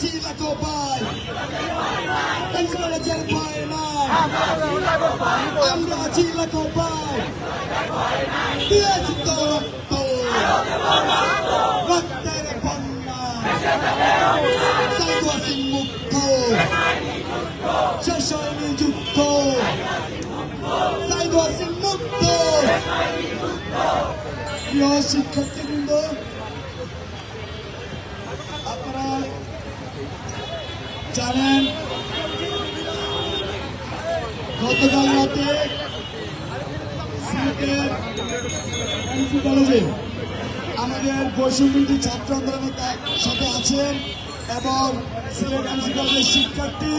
চিলাকো পাই কলেজের ভয় নাই আমরা চিলাকো পাই দিয়েছি তো রক্ত রক্তের বন্যা সাইদুয়া সিং মুক্ত শেষ হয়নি যুদ্ধ সাইদুয়া সিং মুক্ত প্রিয় শিক্ষার্থীবৃন্দ জানেন গতকাল রাতে আমাদের বৈষম্যী ছাত্র আন্দোলনের সাথে আছেন এবং সিলেট শিক্ষার্থী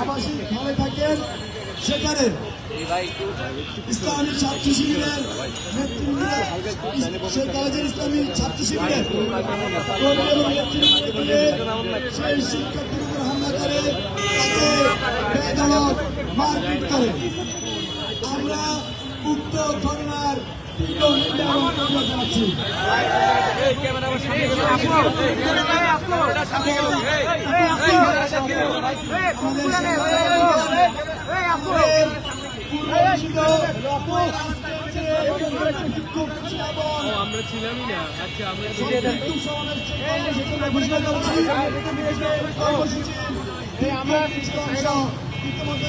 আবাসিক হলে থাকেন। সেখানে ইসলামী ছাত্র শিবিরের সেই কলেজের ইসলামী ছাত্র শিবিরের মিলে সেই শিক্ষার্থীর উপর হামলা করে তাকে বেদরক মারপিট করে। আমরা উক্ত ঘটনার তীব্র নিন্দা এবং প্রতিবাদ জানাচ্ছি আমরা ছিলামই না আচ্ছা আমরা ইতিমধ্যে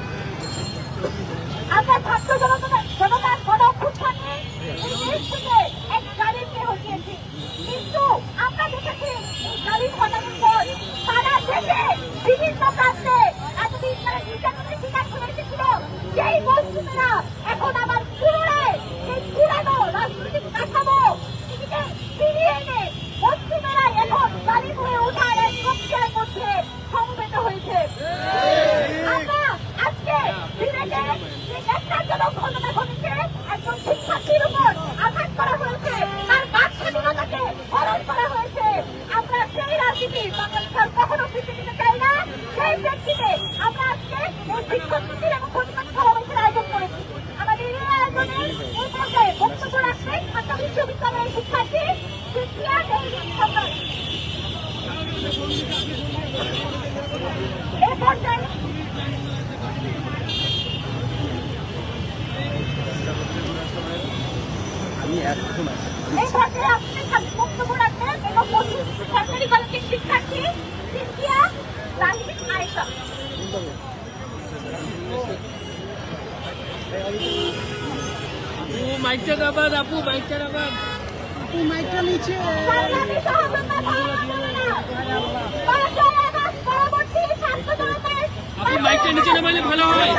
আমরা ছাত্র জনতা জনতার গণ অভ্যুত্থানে এই দেশ থেকে এক গাড়িকে হটিয়েছি কিন্তু আমরা দেখেছি এই গাড়ি ঘটানোর পর সারা দেশে বিভিন্ন প্রান্তে এতদিন তারা নির্যাতনের শিকার করে এসেছিল সেই এই শিক্ষার্থীদের এবং প্রতিবাদ সমাবেশের আয়োজন করেছি আমাদের এই আয়োজনে এই পর্যায়ে বক্তব্য রাখবেন ঢাকা বিশ্ববিদ্যালয়ের শিক্ষার্থী সিপিয়া দেহিন সরকার এই পর্যায়ে এই পর্যায়ে আপনি বক্তব্য রাখবেন এবং সরকারি কলেজের শিক্ষার্থী সিনথিয়া তাহিদ আয়েশা আপু মাইকটা দাবান আপু মাইকটা দাবান। পাঁচই আগস্ট পরবর্তী ছাত্র মাইকটা নিচে নামাইলে ভালো হয়।